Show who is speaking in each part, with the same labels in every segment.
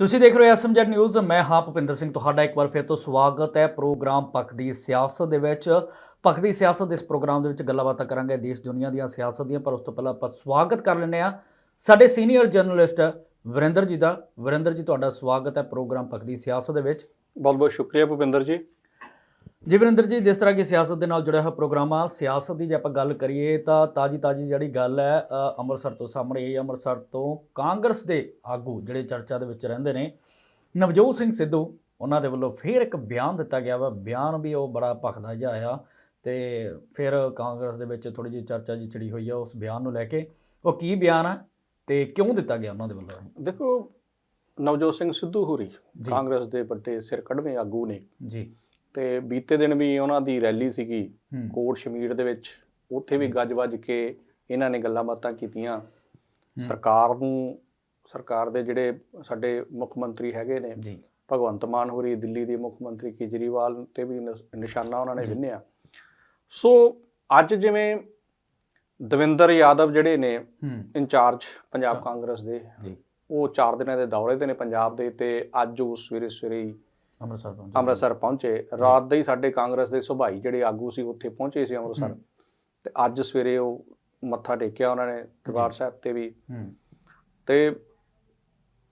Speaker 1: ਤੁਸੀਂ ਦੇਖ ਰਹੇ ਹੋ ਐਸਐਮਜੈਡ ਨਿਊਜ਼। ਮੈਂ ਹਾਂ ਭੁਪਿੰਦਰ ਸਿੰਘ। ਤੁਹਾਡਾ ਇੱਕ ਵਾਰ ਫਿਰ ਤੋਂ ਸਵਾਗਤ ਹੈ ਪ੍ਰੋਗਰਾਮ ਪੱਖ ਦੀ ਸਿਆਸਤ ਦੇ ਵਿੱਚ। ਪੱਖ ਦੀ ਸਿਆਸਤ ਦੇ ਇਸ ਪ੍ਰੋਗਰਾਮ ਦੇ ਵਿੱਚ ਗੱਲਾਂ ਬਾਤਾਂ ਕਰਾਂਗੇ ਦੇਸ਼ ਦੁਨੀਆ ਦੀਆਂ ਸਿਆਸਤ ਦੀਆਂ, ਪਰ ਉਸ ਤੋਂ ਪਹਿਲਾਂ ਆਪਾਂ ਸਵਾਗਤ ਕਰ ਲੈਂਦੇ ਆ ਸਾਡੇ ਸੀਨੀਅਰ ਜਰਨਲਿਸਟ ਵਰਿੰਦਰ ਜੀ ਦਾ। ਵਰਿੰਦਰ ਜੀ, ਤੁਹਾਡਾ ਸਵਾਗਤ ਹੈ ਪ੍ਰੋਗਰਾਮ ਪੱਖ ਦੀ ਸਿਆਸਤ ਦੇ ਵਿੱਚ।
Speaker 2: ਬਹੁਤ ਬਹੁਤ ਸ਼ੁਕਰੀਆ ਭੁਪਿੰਦਰ ਜੀ।
Speaker 1: ਜੀ ਵਰਿੰਦਰ ਜੀ ਜਿਸ ਤਰ੍ਹਾਂ ਕਿ ਸਿਆਸਤ ਦੇ ਨਾਲ ਜੁੜਿਆ ਹੋਇਆ ਪ੍ਰੋਗਰਾਮ ਆ ਸਿਆਸਤ ਦੀ ਜੇ ਆਪਾਂ ਗੱਲ ਕਰੀਏ ਤਾਂ ਤਾਜੀ ਤਾਜੀ ਜਿਹੜੀ ਗੱਲ ਹੈ ਅੰਮ੍ਰਿਤਸਰ ਤੋਂ ਸਾਹਮਣੇ ਆਈ ਅੰਮ੍ਰਿਤਸਰ ਤੋਂ ਕਾਂਗਰਸ ਦੇ ਆਗੂ ਜਿਹੜੇ ਚਰਚਾ ਦੇ ਵਿੱਚ ਰਹਿੰਦੇ ਨੇ ਨਵਜੋਤ ਸਿੰਘ ਸਿੱਧੂ ਉਹਨਾਂ ਦੇ ਵੱਲੋਂ ਫਿਰ ਇੱਕ ਬਿਆਨ ਦਿੱਤਾ ਗਿਆ ਵਾ। ਬਿਆਨ ਵੀ ਉਹ ਬੜਾ ਭਖਦਾ ਜਿਹਾ ਆ ਤੇ ਫਿਰ ਕਾਂਗਰਸ ਦੇ ਵਿੱਚ ਥੋੜੀ ਜਿਹੀ ਚਰਚਾ ਜੀ ਚੜੀ ਹੋਈ ਆ ਉਸ ਬਿਆਨ ਨੂੰ ਲੈ ਕੇ। ਉਹ ਕੀ ਬਿਆਨ ਆ ਤੇ ਕਿਉਂ ਦਿੱਤਾ ਗਿਆ ਉਹਨਾਂ ਦੇ ਵੱਲੋਂ?
Speaker 2: ਦੇਖੋ ਨਵਜੋਤ ਸਿੰਘ ਸਿੱਧੂ ਹੋਰੀ ਕਾਂਗਰਸ ਦੇ ਵੱਡੇ ਸਿਰ ਕੱਢਵੇਂ ਆਗੂ ਨੇ।
Speaker 1: ਜੀ।
Speaker 2: ਤੇ ਬੀਤੇ ਦਿਨ ਵੀ ਉਹਨਾਂ ਦੀ ਰੈਲੀ ਸੀਗੀ ਕੋਟ ਸ਼ਮੀਰ ਦੇ ਵਿੱਚ। ਉੱਥੇ ਵੀ ਗੱਜ-ਵੱਜ ਕੇ ਇਹਨਾਂ ਨੇ ਗੱਲਾਂ ਬਾਤਾਂ ਕੀਤੀਆਂ। ਸਰਕਾਰ ਨੂੰ ਸਰਕਾਰ ਦੇ ਜਿਹੜੇ ਸਾਡੇ ਮੁੱਖ ਮੰਤਰੀ ਹੈਗੇ ਨੇ
Speaker 1: ਜੀ।
Speaker 2: ਭਗਵੰਤ ਮਾਨ ਹੋਰੀ ਦਿੱਲੀ ਦੇ ਮੁੱਖ ਮੰਤਰੀ ਕੇਜਰੀਵਾਲ ਤੇ ਵੀ ਨਿਸ਼- ਨਿਸ਼ਾਨਾ ਉਹਨਾਂ ਨੇ। ਵਿੰਨਿਆ। ਸੋ ਅੱਜ ਜਿਵੇਂ ਦਵਿੰਦਰ ਯਾਦਵ ਜਿਹੜੇ ਨੇ ਇੰਚਾਰਜ ਪੰਜਾਬ। ਕਾਂਗਰਸ ਦੇ
Speaker 1: ਜੀ।
Speaker 2: ਉਹ 4 ਦਿਨਾਂ ਦੇ ਦੌਰੇ ਤੇ ਨੇ ਪੰਜਾਬ ਦੇ ਤੇ ਅੱਜ ਉਹ ਸਵੇਰੇ ਸਵੇਰੇ ਹੀ
Speaker 1: ਅੰਮ੍ਰਿਤਸਰ ਤੋਂ
Speaker 2: ਅੰਮ੍ਰਿਤਸਰ ਪਹੁੰਚੇ। ਰਾਤ ਦੇ ਹੀ ਸਾਡੇ ਕਾਂਗਰਸ ਦੇ ਸੁਭਾਈ ਜਿਹੜੇ ਆਗੂ ਸੀ ਉੱਥੇ ਪਹੁੰਚੇ ਸੀ ਅੰਮ੍ਰਿਤਸਰ। ਤੇ ਅੱਜ ਸਵੇਰੇ ਉਹ ਮੱਥਾ ਟੇਕਿਆ ਉਹਨਾਂ ਨੇ ਦਰਬਾਰ। ਸਾਹਿਬ ਤੇ ਵੀ। ਤੇ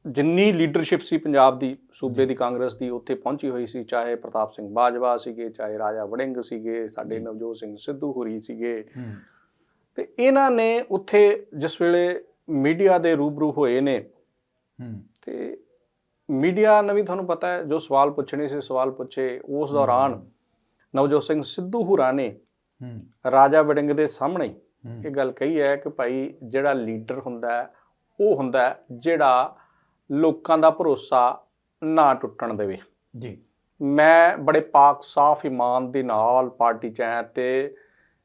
Speaker 2: ਜਿੰਨੀ ਲੀਡਰਸ਼ਿਪ ਸੀ ਪੰਜਾਬ ਦੀ। ਸੂਬੇ ਦੀ ਕਾਂਗਰਸ ਦੀ ਉੱਥੇ ਪਹੁੰਚੀ ਹੋਈ ਸੀ। ਚਾਹੇ ਪ੍ਰਤਾਪ ਸਿੰਘ ਬਾਜਵਾ ਸੀਗੇ ਚਾਹੇ ਰਾਜਾ ਵੜਿੰਗ ਸੀਗੇ ਸਾਡੇ। ਨਵਜੋਤ ਸਿੰਘ ਸਿੱਧੂ ਹੁਰੀ ਸੀਗੇ। ਤੇ ਇਹਨਾਂ ਨੇ ਉੱਥੇ ਜਿਸ ਵੇਲੇ ਮੀਡੀਆ ਦੇ ਰੂਬਰੂ ਹੋਏ ਨੇ
Speaker 1: ਹੂੰ।
Speaker 2: ਤੇ ਮੀਡੀਆ ਨੇ ਵੀ ਤੁਹਾਨੂੰ ਪਤਾ ਹੈ ਜੋ ਸਵਾਲ ਪੁੱਛਣੇ ਸੀ ਸਵਾਲ ਪੁੱਛੇ ਉਸ ਦੌਰਾਨ ਨਵਜੋਤ ਸਿੰਘ ਸਿੱਧੂ ਹੁਰਾ ਨੇ ਰਾਜਾ ਵੜਿੰਗ ਦੇ ਸਾਹਮਣੇ ਇਹ ਗੱਲ ਕਹੀ ਹੈ ਕਿ ਭਾਈ ਜਿਹੜਾ ਲੀਡਰ ਹੁੰਦਾ ਹੈ ਉਹ ਹੁੰਦਾ ਹੈ ਜਿਹੜਾ ਲੋਕਾਂ ਦਾ ਭਰੋਸਾ ਨਾ ਟੁੱਟਣ ਦੇਵੇ।
Speaker 1: ਜੀ।
Speaker 2: ਮੈਂ ਬੜੇ ਪਾਕ ਸਾਫ਼ ਇਮਾਨ ਦੇ ਨਾਲ ਪਾਰਟੀ ਚ ਆਇਆ ਤੇ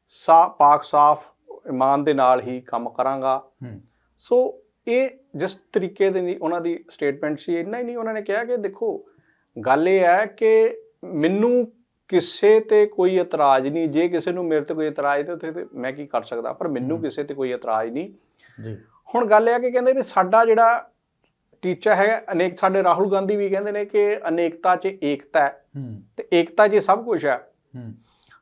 Speaker 2: ਸਾ ਪਾਕ ਸਾਫ਼ ਇਮਾਨ ਦੇ ਨਾਲ ਹੀ ਕੰਮ ਕਰਾਂਗਾ।
Speaker 1: ਹੂੰ।
Speaker 2: ਸੋ ਇਹ ਜਿਸ ਤਰੀਕੇ ਦੇ ਉਹਨਾਂ ਦੀ ਸਟੇਟਮੈਂਟ ਸੀ ਇੰਨਾ ਹੀ ਨਹੀਂ ਉਹਨਾਂ ਨੇ ਕਿਹਾ ਕਿ ਦੇਖੋ ਗੱਲ ਇਹ ਹੈ ਕਿ ਮੈਨੂੰ ਕਿਸੇ ਤੇ ਕੋਈ ਇਤਰਾਜ਼ ਨਹੀਂ ਜੇ ਕਿਸੇ ਨੂੰ ਮੇਰੇ ਤੇ ਕੋਈ ਇਤਰਾਜ਼ ਤੇ ਉੱਥੇ ਤੇ ਮੈਂ ਕੀ ਕਰ ਸਕਦਾ ਪਰ ਮੈਨੂੰ। ਕਿਸੇ ਤੇ ਕੋਈ ਇਤਰਾਜ਼ ਨਹੀਂ।
Speaker 1: ਜੀ।
Speaker 2: ਹੁਣ ਗੱਲ ਇਹ ਹੈ ਕਿ ਕਹਿੰਦੇ ਵੀ ਸਾਡਾ ਜਿਹੜਾ ਟੀਚਾ ਹੈ ਅਨੇਕ ਸਾਡੇ ਰਾਹੁਲ ਗਾਂਧੀ ਵੀ ਕਹਿੰਦੇ ਨੇ ਕਿ ਅਨੇਕਤਾ 'ਚ ਏਕਤਾ ਹੈ ਤੇ ਏਕਤਾ 'ਚ ਸਭ ਕੁਝ ਹੈ।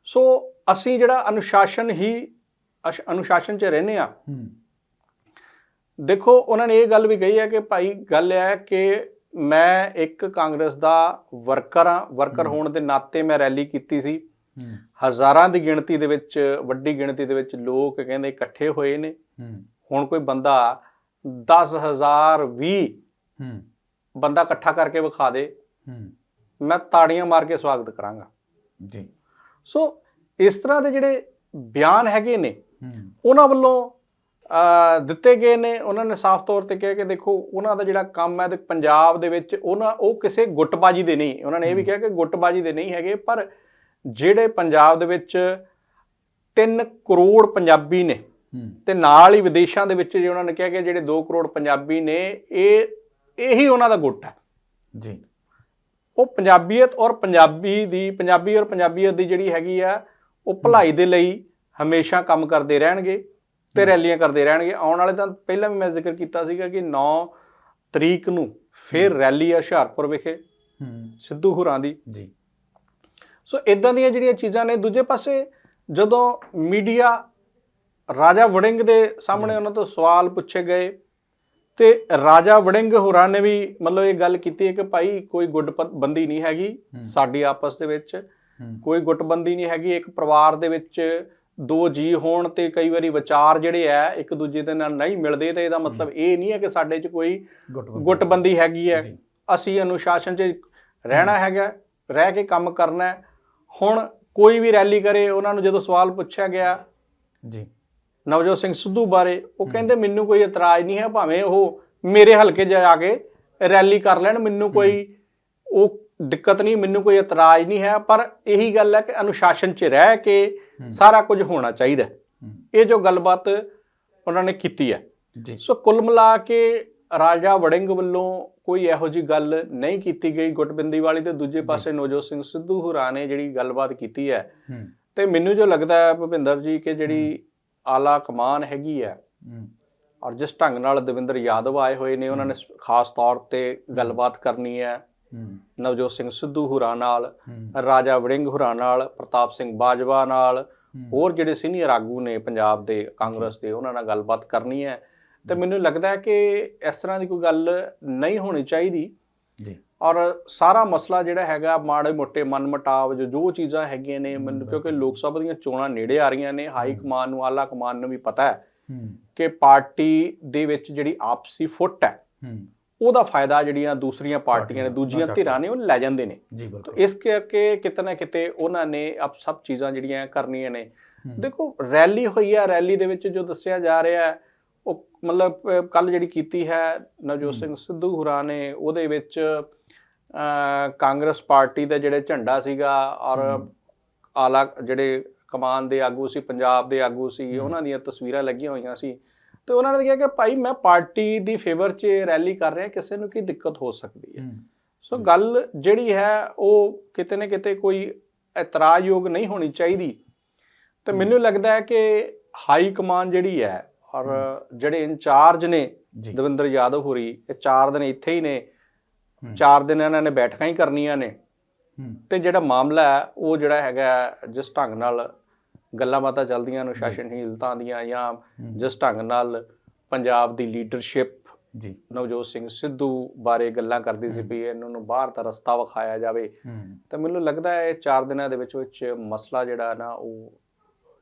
Speaker 2: ਸੋ ਅਸੀਂ ਜਿਹੜਾ ਅਨੁਸ਼ਾਸਨ ਹੀ ਅਨੁਸ਼ਾਸਨ 'ਚ ਰਹਿੰਦੇ ਆ
Speaker 1: ਹੂੰ।
Speaker 2: ਦੇਖੋ ਉਹਨਾਂ ਨੇ ਇਹ ਗੱਲ ਵੀ ਕਹੀ ਹੈ ਕਿ ਭਾਈ ਗੱਲ ਇਹ ਹੈ ਕਿ ਮੈਂ ਇੱਕ ਕਾਂਗਰਸ ਦਾ ਵਰਕਰ ਆ ਵਰਕਰ। ਹੋਣ ਦੇ ਨਾਤੇ ਮੈਂ ਰੈਲੀ ਕੀਤੀ ਸੀ। ਹਜ਼ਾਰਾਂ ਦੀ ਗਿਣਤੀ ਦੇ ਵਿੱਚ ਵੱਡੀ ਗਿਣਤੀ ਦੇ ਵਿੱਚ ਲੋਕ ਕਹਿੰਦੇ ਇਕੱਠੇ ਹੋਏ ਨੇ। ਹੁਣ ਕੋਈ ਬੰਦਾ 10000 20
Speaker 1: ਹੂੰ।
Speaker 2: ਬੰਦਾ ਇਕੱਠਾ ਕਰਕੇ ਵਿਖਾ ਦੇ। ਮੈਂ ਤਾੜੀਆਂ ਮਾਰ ਕੇ ਸਵਾਗਤ ਕਰਾਂਗਾ।
Speaker 1: ਜੀ।
Speaker 2: ਸੋ ਇਸ ਤਰ੍ਹਾਂ ਦੇ ਜਿਹੜੇ ਬਿਆਨ ਹੈਗੇ ਨੇ ਉਹਨਾਂ ਵੱਲੋਂ ਦਿੱਤੇ ਗਏ ਨੇ ਉਹਨਾਂ ਨੇ ਸਾਫ਼ ਤੌਰ ਤੇ ਕਿਹਾ ਕਿ ਦੇਖੋ ਉਹਨਾਂ ਦਾ ਜਿਹੜਾ ਕੰਮ ਹੈ ਤੇ ਪੰਜਾਬ ਦੇ ਵਿੱਚ ਉਹਨਾਂ ਉਹ ਕਿਸੇ ਗੁੱਟਬਾਜੀ ਦੇ ਨਹੀਂ ਉਹਨਾਂ ਨੇ ਇਹ ਵੀ। ਕਿਹਾ ਕਿ ਗੁੱਟਬਾਜੀ ਦੇ ਨਹੀਂ ਹੈਗੇ ਪਰ ਜਿਹੜੇ ਪੰਜਾਬ ਦੇ ਵਿੱਚ 3 ਕਰੋੜ ਪੰਜਾਬੀ ਨੇ ਤੇ ਨਾਲ ਹੀ ਵਿਦੇਸ਼ਾਂ ਦੇ ਵਿੱਚ ਜੇ ਉਹਨਾਂ ਨੇ ਕਿਹਾ ਕਿ ਜਿਹੜੇ 2 ਕਰੋੜ ਪੰਜਾਬੀ ਨੇ ਇਹ ਇਹੀ ਉਹਨਾਂ ਦਾ ਗੁੱਟ ਹੈ।
Speaker 1: ਜੀ।
Speaker 2: ਉਹ ਪੰਜਾਬੀਅਤ ਔਰ ਪੰਜਾਬੀ ਦੀ ਪੰਜਾਬੀ ਔਰ ਪੰਜਾਬੀਅਤ ਦੀ ਜਿਹੜੀ ਹੈਗੀ ਆ ਉਹ ਭਲਾਈ ਦੇ ਲਈ ਹਮੇਸ਼ਾ ਕੰਮ ਕਰਦੇ ਰਹਿਣਗੇ। ਤੇ। ਰੈਲੀਆਂ ਕਰਦੇ ਰਹਿਣਗੇ। ਆਉਣ ਵਾਲੇ ਤਾਂ ਪਹਿਲਾਂ ਵੀ ਮੈਂ ਜ਼ਿਕਰ ਕੀਤਾ ਸੀਗਾ ਕਿ 9 ਤਰੀਕ ਨੂੰ ਫਿਰ ਰੈਲੀ ਆ ਹੁਸ਼ਿਆਰਪੁਰ ਵਿਖੇ
Speaker 1: ਹੂੰ।
Speaker 2: ਸਿੱਧੂ ਹੁਰਾਂ ਦੀ।
Speaker 1: ਜੀ।
Speaker 2: ਸੋ ਇਦਾਂ ਦੀਆਂ ਜਿਹੜੀਆਂ ਚੀਜ਼ਾਂ ਨੇ ਦੂਜੇ ਪਾਸੇ ਜਦੋਂ ਮੀਡੀਆ ਰਾਜਾ ਵੜਿੰਗ ਦੇ ਸਾਹਮਣੇ। ਉਹਨਾਂ ਤੋਂ ਸਵਾਲ ਪੁੱਛੇ ਗਏ ਤੇ ਰਾਜਾ ਵੜਿੰਗ ਹੋਰਾਂ ਨੇ ਵੀ ਮਤਲਬ ਇਹ ਗੱਲ ਕੀਤੀ ਹੈ ਕਿ ਭਾਈ ਕੋਈ ਗੁੱਟਬੰਦੀ ਨਹੀਂ ਹੈਗੀ ਸਾਡੀ ਆਪਸ ਦੇ ਵਿੱਚ ਕੋਈ ਗੁੱਟਬੰਦੀ ਨਹੀਂ ਹੈਗੀ। ਇੱਕ ਪਰਿਵਾਰ ਦੇ ਵਿੱਚ ਦੋ ਜੀ ਹੋਣ ਤੇ ਕਈ ਵਾਰੀ ਵਿਚਾਰ ਜਿਹੜੇ ਆ ਇੱਕ ਦੂਜੇ ਦੇ ਨਾਲ ਨਹੀਂ ਮਿਲਦੇ ਤੇ ਇਹਦਾ ਮਤਲਬ ਇਹ ਨਹੀਂ ਹੈ ਕਿ ਸਾਡੇ 'ਚ ਕੋਈ
Speaker 1: ਗੁੱਟਬੰਦੀ
Speaker 2: ਹੈਗੀ ਹੈ। ਅਸੀਂ ਅਨੁਸ਼ਾਸਨ 'ਚ ਰਹਿਣਾ ਹੈਗਾ ਰਹਿ ਕੇ ਕੰਮ ਕਰਨਾ ਹੁਣ ਕੋਈ ਵੀ ਰੈਲੀ ਕਰੇ ਉਹਨਾਂ ਨੂੰ ਜਦੋਂ ਸਵਾਲ ਪੁੱਛਿਆ ਗਿਆ
Speaker 1: ਜੀ।
Speaker 2: ਨਵਜੋਤ ਸਿੰਘ ਸਿੱਧੂ ਬਾਰੇ ਉਹ। ਕਹਿੰਦੇ ਮੈਨੂੰ ਕੋਈ ਇਤਰਾਜ਼ ਨਹੀਂ ਹੈ ਭਾਵੇਂ ਉਹ ਮੇਰੇ ਹਲਕੇ ਜਾ ਕੇ ਰੈਲੀ ਕਰ ਲੈਣ ਮੈਨੂੰ ਕੋਈ ਉਹ ਦਿੱਕਤ ਨਹੀਂ ਮੈਨੂੰ ਕੋਈ ਇਤਰਾਜ਼ ਨਹੀਂ ਹੈ। ਪਰ ਇਹੀ ਗੱਲ ਹੈ ਕਿ ਅਨੁਸ਼ਾਸਨ 'ਚ ਰਹਿ ਕੇ ਸਾਰਾ ਕੁਝ ਹੋਣਾ ਚਾਹੀਦਾ ਇਹ ਜੋ ਗੱਲਬਾਤ ਉਹਨਾਂ ਨੇ ਕੀਤੀ ਹੈ।
Speaker 1: ਜੀ।
Speaker 2: ਸੋ ਕੁੱਲ ਮਿਲਾ ਕੇ ਰਾਜਾ ਵੜਿੰਗ ਵੱਲੋਂ ਕੋਈ ਇਹੋ ਜੀ ਗੱਲ ਨਹੀਂ ਕੀਤੀ ਗਈ। ਗੁੱਟਬੰਦੀ ਵਾਲੀ ਤੇ ਦੂਜੇ ਪਾਸੇ ਨਵਜੋਤ ਸਿੰਘ ਸਿੱਧੂ ਹੁਰਾਂ ਨੇ ਜਿਹੜੀ ਗੱਲਬਾਤ ਕੀਤੀ ਹੈ। ਤੇ ਮੈਨੂੰ ਜੋ ਲੱਗਦਾ ਹੈ ਭੁਪਿੰਦਰ ਜੀ ਕਿ ਜਿਹੜੀ ਆਲਾ ਕਮਾਨ ਹੈਗੀ ਹੈ ਔਰ ਜਿਸ ਢੰਗ ਨਾਲ ਦਵਿੰਦਰ ਯਾਦਵ ਆਏ ਹੋਏ ਨੇ ਉਹਨਾਂ ਨੇ ਖਾਸ ਤੌਰ ਤੇ ਗੱਲਬਾਤ ਕਰਨੀ ਹੂੰ। ਨਵਜੋਤ ਸਿੰਘ ਸਿੱਧੂ ਹੁਰਾਂ ਨਾਲ ਰਾਜਾ ਵੜਿੰਗ ਹੁਰਾਂ ਨਾਲ ਪ੍ਰਤਾਪ ਸਿੰਘ ਬਾਜਵਾ ਨਾਲ। ਹੋਰ ਜਿਹੜੇ ਸੀਨੀਅਰ ਆਗੂ ਨੇ ਪੰਜਾਬ ਦੇ ਕਾਂਗਰਸ ਦੇ ਉਹਨਾਂ ਨਾਲ ਗੱਲਬਾਤ ਕਰਨੀ ਹੈ। ਤੇ ਮੈਨੂੰ ਲੱਗਦਾ ਹੈ ਕਿ ਇਸ ਤਰ੍ਹਾਂ ਦੀ ਕੋਈ ਗੱਲ ਨਹੀਂ ਹੋਣੀ ਚਾਹੀਦੀ।
Speaker 1: ਜੀ।
Speaker 2: ਔਰ ਸਾਰਾ ਮਸਲਾ ਜਿਹੜਾ ਹੈਗਾ ਮਾੜੇ ਮੋਟੇ ਮਨਮਟਾਵ ਜੋ ਜੋ ਚੀਜ਼ਾਂ ਹੈਗੀਆਂ ਨੇ ਮੈਨੂੰ ਕਿਉਂਕਿ ਲੋਕ ਸਭਾ ਦੀਆਂ ਚੋਣਾਂ ਨੇੜੇ ਆ ਰਹੀਆਂ ਨੇ ਹਾਈ ਕਮਾਨ ਨੂੰ ਆਲਾ ਕਮਾਨ ਨੂੰ ਵੀ ਪਤਾ ਹੈ ਕਿ ਪਾਰਟੀ ਦੇ ਵਿੱਚ ਜਿਹੜੀ ਆਪਸੀ ਫੁੱਟ ਹੂੰ। ਉਹਦਾ ਫਾਇਦਾ ਜਿਹੜੀਆਂ ਦੂਸਰੀਆਂ ਪਾਰਟੀਆਂ ਨੇ ਦੂਜੀਆਂ ਧਿਰਾਂ ਨੇ ਉਹ ਲੈ ਜਾਂਦੇ ਨੇ।
Speaker 1: ਜੀ ਬਿਲਕੁਲ।
Speaker 2: ਇਸ ਕਰਕੇ ਕਿਤੇ ਨਾ ਕਿਤੇ ਉਹਨਾਂ ਨੇ ਆਪ ਸਭ ਚੀਜ਼ਾਂ ਜਿਹੜੀਆਂ ਕਰਨੀਆਂ ਨੇ। ਦੇਖੋ ਰੈਲੀ ਹੋਈ ਹੈ ਰੈਲੀ ਦੇ ਵਿੱਚ ਜੋ ਦੱਸਿਆ ਜਾ ਰਿਹਾ ਹੈ ਉਹ ਮਤਲਬ ਕੱਲ ਜਿਹੜੀ ਕੀਤੀ ਹੈ ਨਵਜੋਤ ਸਿੰਘ ਸਿੱਧੂ ਹੁਰਾਂ ਨੇ ਉਹਦੇ ਵਿੱਚ ਕਾਂਗਰਸ ਪਾਰਟੀ ਦਾ ਜਿਹੜੇ ਝੰਡਾ ਸੀਗਾ ਔਰ। ਆਲਾ ਜਿਹੜੇ ਕਮਾਨ ਦੇ ਆਗੂ ਸੀ ਪੰਜਾਬ ਦੇ ਆਗੂ ਸੀ ਉਹਨਾਂ ਦੀਆਂ ਤਸਵੀਰਾਂ ਲੱਗੀਆਂ ਹੋਈਆਂ ਸੀ। ਤੇ ਉਹਨਾਂ ਨੇ ਕਿਹਾ ਕਿ ਭਾਈ ਮੈਂ ਪਾਰਟੀ ਦੀ ਫੇਵਰ 'ਚ ਰੈਲੀ ਕਰ ਰਿਹਾ ਕਿਸੇ ਨੂੰ ਕੀ ਦਿੱਕਤ ਹੋ ਸਕਦੀ ਹੈ? ਸੋ ਗੱਲ ਜਿਹੜੀ ਹੈ ਉਹ ਕਿਤੇ ਨਾ ਕਿਤੇ ਕੋਈ ਇਤਰਾਜ਼ਯੋਗ ਨਹੀਂ ਹੋਣੀ ਚਾਹੀਦੀ। ਤੇ ਮੈਨੂੰ ਲੱਗਦਾ ਹੈ ਕਿ ਹਾਈ ਕਮਾਨ ਜਿਹੜੀ ਹੈ ਔਰ ਜਿਹੜੇ ਇੰਚਾਰਜ ਨੇ ਦਵਿੰਦਰ ਯਾਦਵ ਹੋਰੀ ਇਹ ਚਾਰ ਦਿਨ ਇੱਥੇ ਹੀ ਨੇ। ਚਾਰ ਦਿਨ ਇਹਨਾਂ ਨੇ ਬੈਠਕਾਂ ਹੀ ਕਰਨੀਆਂ ਨੇ। ਤੇ ਜਿਹੜਾ ਮਾਮਲਾ ਹੈ ਉਹ ਜਿਹੜਾ ਹੈਗਾ ਜਿਸ ਢੰਗ ਨਾਲ ਗੱਲਾਂ ਬਾਤਾਂ ਚੱਲਦੀਆਂ ਅਨੁਸ਼ਾਸਨਹੀਨਤਾ ਦੀਆਂ ਜਾਂ। ਜਿਸ ਢੰਗ ਨਾਲ ਪੰਜਾਬ ਦੀ ਲੀਡਰਸ਼ਿਪ
Speaker 1: ਜੀ।
Speaker 2: ਨਵਜੋਤ ਸਿੰਘ ਸਿੱਧੂ ਬਾਰੇ ਗੱਲਾਂ ਕਰਦੀ ਸੀ ਵੀ ਇਹਨਾਂ ਨੂੰ ਬਾਹਰ ਦਾ ਰਸਤਾ ਵਿਖਾਇਆ ਜਾਵੇ। ਤਾਂ ਮੈਨੂੰ ਲੱਗਦਾ ਹੈ ਇਹ ਚਾਰ ਦਿਨਾਂ ਦੇ ਵਿੱਚ ਵਿੱਚ ਮਸਲਾ ਜਿਹੜਾ ਨਾ ਉਹ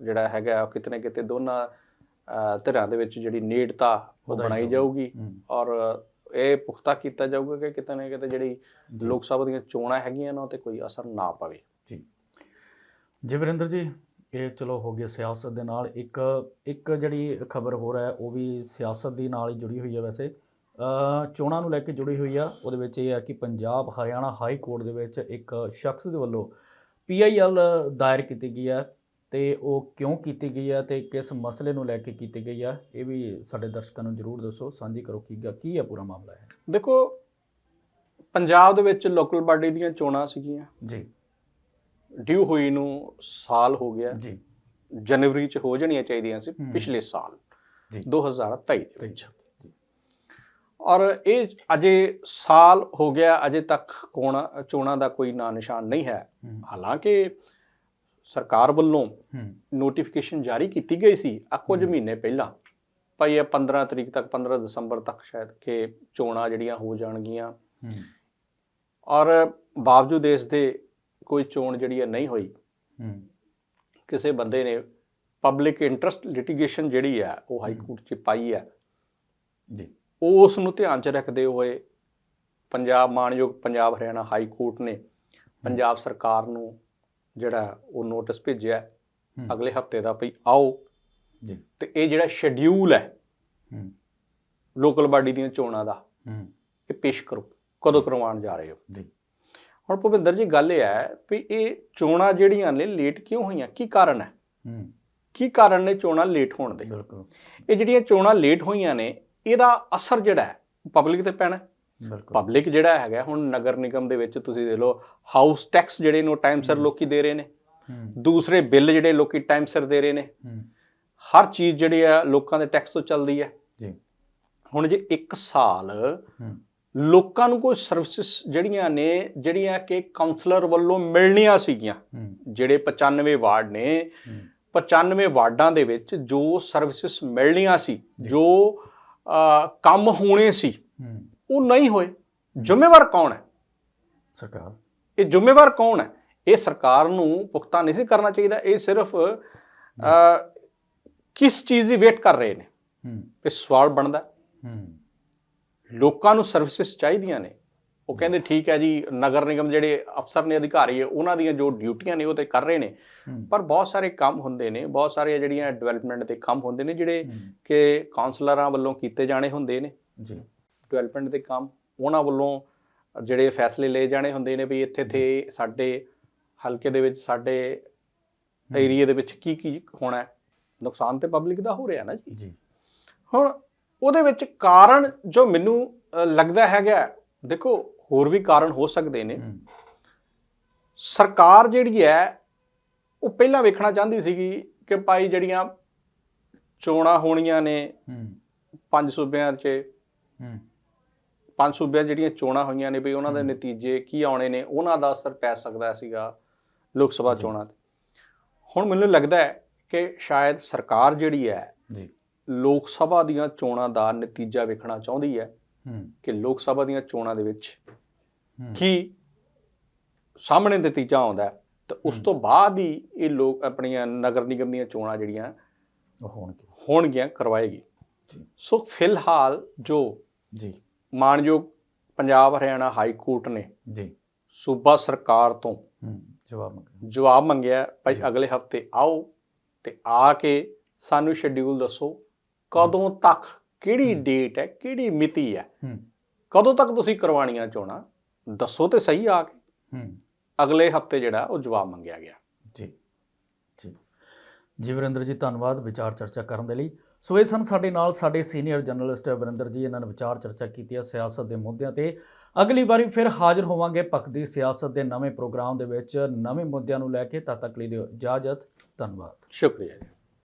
Speaker 2: ਜਿਹੜਾ ਹੈਗਾ ਉਹ ਕਿਤੇ ਨਾ ਕਿਤੇ ਦੋਨਾਂ ਧਿਰਾਂ ਦੇ ਵਿੱਚ ਜਿਹੜੀ ਨੇੜਤਾ ਉਹ ਬਣਾਈ
Speaker 1: ਜਾਊਗੀ।
Speaker 2: ਔਰ ਇਹ ਪੁਖਤਾ ਕੀਤਾ ਜਾਊਗਾ ਕਿ ਕਿਤੇ ਨਾ ਕਿਤੇ ਜਿਹੜੀ। ਲੋਕ ਸਭਾ ਦੀਆਂ ਚੋਣਾਂ ਹੈਗੀਆਂ ਨਾ ਤੇ ਕੋਈ ਅਸਰ ਨਾ ਪਵੇ।
Speaker 1: ਜੀ। ਜੀ ਵਰਿੰਦਰ ਜੀ ਇਹ ਚਲੋ ਹੋ ਗਿਆ ਸਿਆਸਤ ਦੇ ਨਾਲ ਇੱਕ ਇੱਕ ਜਿਹੜੀ ਖਬਰ ਹੋ ਰਿਹਾ ਹੈ ਉਹ ਵੀ ਸਿਆਸਤ ਦੇ ਨਾਲ ਹੀ ਜੁੜੀ ਹੋਈ ਹੈ ਵੈਸੇ। ਅ ਚੋਣਾਂ ਨੂੰ ਲੈ ਕੇ ਜੁੜੀ ਹੋਈ ਆ ਉਹਦੇ ਵਿੱਚ ਇਹ ਹੈ ਕਿ ਪੰਜਾਬ ਹਰਿਆਣਾ ਹਾਈ ਕੋਰਟ ਦੇ ਵਿੱਚ ਇੱਕ ਸ਼ਖਸ ਦੇ ਵੱਲੋਂ ਪੀਆਈਐਲ ਦਾਇਰ ਕੀਤੀ ਗਈ ਹੈ ਤੇ ਉਹ ਕਿਉਂ ਕੀਤੀ ਗਈ ਹੈ ਤੇ ਕਿਸ ਮਸਲੇ ਨੂੰ ਲੈ ਕੇ ਕੀਤੀ ਗਈ ਹੈ ਇਹ ਵੀ ਸਾਡੇ ਦਰਸ਼ਕਾਂ ਨੂੰ ਜਰੂਰ ਦੱਸੋ। ਸਾਂਝੀ ਕਰੋ ਕੀ ਕੀ ਹੈ ਪੂਰਾ ਮਾਮਲਾ ਹੈ।
Speaker 2: ਦੇਖੋ ਪੰਜਾਬ ਦੇ ਵਿੱਚ ਲੋਕਲ ਬਾਡੀ ਦੀਆਂ ਚੋਣਾਂ ਸੀਗੀਆਂ।
Speaker 1: ਜੀ।
Speaker 2: ਡਿਊ ਹੋਈ ਨੂੰ ਸਾਲ ਹੋ ਗਿਆ।
Speaker 1: ਜੀ।
Speaker 2: ਜਨਵਰੀ ਚ ਹੋ ਜਾਣੀਆਂ ਚਾਹੀਦੀਆਂ ਸੀ। ਪਿਛਲੇ ਸਾਲ।
Speaker 1: ਜੀ।
Speaker 2: 2023 ਦੇ ਵਿੱਚ। ਔਰ ਇਹ ਅਜੇ ਸਾਲ ਹੋ ਗਿਆ ਅਜੇ ਤੱਕ ਕੋਣਾ ਚੋਣਾਂ ਦਾ ਕੋਈ ਨਾਂ ਨਿਸ਼ਾਨ ਨਹੀਂ ਹੈ। ਹਾਲਾਂਕਿ ਸਰਕਾਰ ਵੱਲੋਂ ਨੋਟੀਫਿਕੇਸ਼ਨ ਜਾਰੀ ਕੀਤੀ ਗਈ ਸੀ ਆ ਕੁਝ। ਮਹੀਨੇ ਪਹਿਲਾਂ। ਭਾਈ ਇਹ 15 ਤਰੀਕ ਤੱਕ 15 ਦਸੰਬਰ ਤੱਕ ਸ਼ਾਇਦ ਕਿ ਚੋਣਾਂ ਜਿਹੜੀਆਂ ਹੋ ਜਾਣਗੀਆਂ। ਔਰ ਬਾਵਜੂਦ ਇਸ ਦੇ ਕੋਈ ਚੋਣ ਜਿਹੜੀ ਹੈ ਨਹੀਂ ਹੋਈ।
Speaker 1: ਹੂੰ।
Speaker 2: ਕਿਸੇ ਬੰਦੇ ਨੇ ਪਬਲਿਕ ਇੰਟਰਸਟ ਲਿਟੀਗੇਸ਼ਨ ਜਿਹੜੀ ਹੈ ਉਹ ਹਾਈ। ਕੋਰਟ 'ਚ ਪਾਈ ਹੈ।
Speaker 1: ਜੀ।
Speaker 2: ਉਸ ਨੂੰ ਧਿਆਨ 'ਚ ਰੱਖਦੇ ਹੋਏ ਪੰਜਾਬ ਮਾਨਯੋਗ ਪੰਜਾਬ ਹਰਿਆਣਾ ਹਾਈ ਕੋਰਟ ਨੇ ਪੰਜਾਬ ਸਰਕਾਰ ਨੂੰ ਜਿਹੜਾ ਉਹ ਨੋਟਿਸ ਭੇਜਿਆ। ਅਗਲੇ ਹਫ਼ਤੇ ਦਾ ਭਈ ਆਓ।
Speaker 1: ਜੀ।
Speaker 2: ਤੇ ਇਹ ਜਿਹੜਾ ਸ਼ੈਡਿਊਲ ਹੈ
Speaker 1: ਹੂੰ।
Speaker 2: ਲੋਕਲ ਬਾਡੀ ਦੀਆਂ ਚੋਣਾਂ ਦਾ
Speaker 1: ਹੂੰ।
Speaker 2: ਇਹ ਪੇਸ਼ ਕਰੋ। ਕਦੋਂ ਕਰਵਾਉਣ ਜਾ ਰਹੇ ਹੋ?
Speaker 1: ਜੀ।
Speaker 2: ਹੁਣ ਭੁਪਿੰਦਰ ਜੀ ਗੱਲ ਇਹ ਹੈ ਵੀ ਇਹ ਚੋਣਾਂ ਜਿਹੜੀਆਂ ਨੇ ਲੇਟ ਕਿਉਂ ਹੋਈਆਂ? ਕੀ ਕਾਰਨ ਹੈ?
Speaker 1: ਹੂੰ।
Speaker 2: ਕੀ ਕਾਰਨ ਨੇ ਚੋਣਾਂ ਲੇਟ ਹੋਣ ਦੇ?
Speaker 1: ਬਿਲਕੁਲ।
Speaker 2: ਇਹ ਜਿਹੜੀਆਂ ਚੋਣਾਂ ਲੇਟ ਹੋਈਆਂ ਨੇ ਇਹਦਾ ਅਸਰ ਜਿਹੜਾ ਹੈ ਪਬਲਿਕ ਤੇ ਪੈਣਾ ਪਬਲਿਕ ਜਿਹੜਾ ਹੈਗਾ ਹੁਣ ਨਗਰ ਨਿਗਮ ਦੇ ਵਿੱਚ ਤੁਸੀਂ ਦੇਖ ਲਓ ਹਾਊਸ ਟੈਕਸ ਜਿਹੜੇ ਨੂੰ ਟਾਈਮ ਸਿਰ। ਲੋਕੀ ਦੇ ਰਹੇ ਨੇ। ਦੂਸਰੇ ਬਿੱਲ ਜਿਹੜੇ ਲੋਕੀ ਟਾਈਮ ਸਿਰ ਦੇ ਰਹੇ ਨੇ। ਹਰ ਚੀਜ਼ ਜਿਹੜੀ ਆ ਲੋਕਾਂ ਦੇ ਟੈਕਸ ਤੋਂ ਚੱਲਦੀ ਹੈ।
Speaker 1: ਜੀ।
Speaker 2: ਹੁਣ ਜੇ 1 ਸਾਲ ਲੋਕਾਂ ਨੂੰ ਕੋਈ ਸਰਵਿਸਿਜ਼ ਜਿਹੜੀਆਂ ਨੇ ਜਿਹੜੀਆਂ ਕਿ ਕਾਉਂਸਲਰ ਵੱਲੋਂ ਮਿਲਣੀਆਂ ਸੀਗੀਆਂ ਜਿਹੜੇ 95 ਵਾਰਡ ਨੇ
Speaker 1: ਹੂੰ।
Speaker 2: 95 ਵਾਰਡਾਂ ਦੇ ਵਿੱਚ ਜੋ ਸਰਵਿਸਿਜ਼ ਮਿਲਣੀਆਂ ਸੀ
Speaker 1: ਜੀ।
Speaker 2: ਕੰਮ ਹੋਣੇ ਸੀ ਉਹ ਨਹੀਂ ਹੋਏ। ਜ਼ਿੰਮੇਵਾਰ ਕੌਣ ਹੈ?
Speaker 1: ਸਰਕਾਰ।
Speaker 2: ਇਹ ਜ਼ਿੰਮੇਵਾਰ ਕੌਣ ਹੈ? ਇਹ ਸਰਕਾਰ ਨੂੰ ਪੁਖਤਾ ਨਹੀਂ ਸੀ ਕਰਨਾ ਚਾਹੀਦਾ। ਇਹ ਸਿਰਫ ਕਿਸ ਚੀਜ਼ ਦੀ ਵੇਟ ਕਰ ਰਹੇ ਨੇ? ਇਹ ਸਵਾਲ ਬਣਦਾ।
Speaker 1: ਹੂੰ।
Speaker 2: ਲੋਕਾਂ ਨੂੰ ਸਰਵਿਸਿਜ਼ ਚਾਹੀਦੀਆਂ ਨੇ। ਉਹ ਕਹਿੰਦੇ ਠੀਕ ਹੈ ਜੀ ਨਗਰ ਨਿਗਮ ਜਿਹੜੇ ਅਫਸਰ ਨੇ ਅਧਿਕਾਰੀ ਹੈ ਉਹਨਾਂ ਦੀਆਂ ਜੋ ਡਿਊਟੀਆਂ ਨੇ ਉਹ ਤੇ ਕਰ ਰਹੇ ਨੇ। ਪਰ ਬਹੁਤ ਸਾਰੇ ਕੰਮ ਹੁੰਦੇ ਨੇ ਬਹੁਤ ਸਾਰੀਆਂ ਜਿਹੜੀਆਂ ਡਿਵੈਲਪਮੈਂਟ ਦੇ ਕੰਮ ਹੁੰਦੇ ਨੇ ਜਿਹੜੇ ਕਿ ਕਾਉਂਸਲਰਾਂ ਵੱਲੋਂ ਕੀਤੇ ਜਾਣੇ ਹੁੰਦੇ ਨੇ।
Speaker 1: ਜੀ।
Speaker 2: ਡਿਵੈਲਪਮੈਂਟ ਦੇ ਕੰਮ ਉਹਨਾਂ ਵੱਲੋਂ ਜਿਹੜੇ ਫੈਸਲੇ ਲਏ ਜਾਣੇ ਹੁੰਦੇ ਨੇ ਵੀ ਇੱਥੇ ਤੇ ਸਾਡੇ ਹਲਕੇ ਦੇ ਵਿੱਚ ਸਾਡੇ ਏਰੀਆ ਦੇ ਵਿੱਚ ਕੀ ਕੀ ਹੋਣਾ ਹੈ। ਨੁਕਸਾਨ ਤੇ ਪਬਲਿਕ ਦਾ ਹੋ ਰਿਹਾ ਨਾ ਜੀ।
Speaker 1: ਜੀ।
Speaker 2: ਹੁਣ ਉਹਦੇ ਵਿੱਚ ਕਾਰਨ ਜੋ ਮੈਨੂੰ ਲੱਗਦਾ ਹੈਗਾ ਦੇਖੋ ਹੋਰ ਵੀ ਕਾਰਨ ਹੋ ਸਕਦੇ ਨੇ। ਸਰਕਾਰ ਜਿਹੜੀ ਹੈ ਉਹ ਪਹਿਲਾਂ ਵੇਖਣਾ ਚਾਹੁੰਦੀ ਸੀਗੀ ਕਿ ਭਾਈ ਜਿਹੜੀਆਂ ਚੋਣਾਂ ਹੋਣੀਆਂ ਨੇ ਪੰਜ ਸੂਬਿਆਂ 'ਚ ਪੰਜ ਸੂਬਿਆਂ ਜਿਹੜੀਆਂ ਚੋਣਾਂ ਹੋਈਆਂ ਨੇ ਵੀ ਉਹਨਾਂ ਦੇ। ਨਤੀਜੇ ਕੀ ਆਉਣੇ ਨੇ ਉਹਨਾਂ ਦਾ ਅਸਰ ਪੈ ਸਕਦਾ ਸੀਗਾ ਲੋਕ ਸਭਾ। ਚੋਣਾਂ ਤੇ। ਹੁਣ ਮੈਨੂੰ ਲੱਗਦਾ ਹੈ ਕਿ ਸ਼ਾਇਦ ਸਰਕਾਰ ਜਿਹੜੀ ਹੈ
Speaker 1: ਜੀ।
Speaker 2: ਲੋਕ ਸਭਾ ਦੀਆਂ ਚੋਣਾਂ ਦਾ ਨਤੀਜਾ ਵੇਖਣਾ ਚਾਹੁੰਦੀ ਹੈ ਕਿ ਲੋਕ ਸਭਾ ਦੀਆਂ ਚੋਣਾਂ ਦੇ ਵਿੱਚ ਕੀ ਸਾਹਮਣੇ ਨਤੀਜਾ ਆਉਂਦਾ ਤੇ ਉਸ। ਤੋਂ ਬਾਅਦ ਹੀ ਇਹ ਲੋਕ ਆਪਣੀਆਂ ਨਗਰ ਨਿਗਮ ਦੀਆਂ ਚੋਣਾਂ ਜਿਹੜੀਆਂ
Speaker 1: ਉਹ ਹੋਣਗੇ
Speaker 2: ਹੋਣਗੀਆਂ ਕਰਵਾਏਗੀ। ਸੋ ਫਿਲਹਾਲ ਜੋ
Speaker 1: ਜੀ।
Speaker 2: ਮਾਨਯੋਗ ਪੰਜਾਬ ਹਰਿਆਣਾ ਹਾਈ ਕੋਰਟ ਨੇ
Speaker 1: ਜੀ।
Speaker 2: ਸੂਬਾ ਸਰਕਾਰ ਤੋਂ
Speaker 1: ਜਵਾਬ ਮੰਗਿਆ।
Speaker 2: ਜਵਾਬ ਮੰਗਿਆ ਭਾਈ। ਅਗਲੇ ਹਫ਼ਤੇ ਆਓ ਤੇ ਆ ਕੇ ਸਾਨੂੰ ਸ਼ੈਡਿਊਲ ਦੱਸੋ ਕਦੋਂ ਤੱਕ ਕਿਹੜੀ। ਡੇਟ ਹੈ ਕਿਹੜੀ ਮਿਤੀ ਹੈ? ਕਦੋਂ ਤੱਕ ਤੁਸੀਂ ਕਰਵਾਣੀਆਂ ਚੋਣਾਂ? ਦੱਸੋ ਤੇ ਸਹੀ ਆ ਕੇ। ਅਗਲੇ ਹਫ਼ਤੇ ਜਿਹੜਾ ਉਹ ਜਵਾਬ ਮੰਗਿਆ ਗਿਆ।
Speaker 1: ਜੀ। ਜੀ। ਜੀ ਵਰਿੰਦਰ ਜੀ ਧੰਨਵਾਦ ਵਿਚਾਰ ਚਰਚਾ ਕਰਨ ਦੇ ਲਈ। ਸੋ ਇਹ ਸਨ ਸਾਡੇ ਨਾਲ ਸਾਡੇ ਸੀਨੀਅਰ ਜਰਨਲਿਸਟ ਵਰਿੰਦਰ ਜੀ ਇਹਨਾਂ ਨੇ ਵਿਚਾਰ ਚਰਚਾ ਕੀਤੀ ਹੈ ਸਿਆਸਤ ਦੇ ਮੁੱਦਿਆਂ ਤੇ। ਅਗਲੀ ਵਾਰੀ ਫਿਰ ਹਾਜ਼ਰ ਹੋਵਾਂਗੇ ਪੱਖਦੀ ਸਿਆਸਤ ਦੇ ਨਵੇਂ ਪ੍ਰੋਗਰਾਮ ਦੇ ਵਿੱਚ। ਨਵੇਂ ਮੁੱਦਿਆਂ ਨੂੰ ਲੈ ਕੇ ਤਦ ਤੱਕ ਲਈ ਦਿਓ ਇਜਾਜ਼ਤ। ਧੰਨਵਾਦ।
Speaker 2: ਸ਼ੁਕਰੀਆ ਜੀ।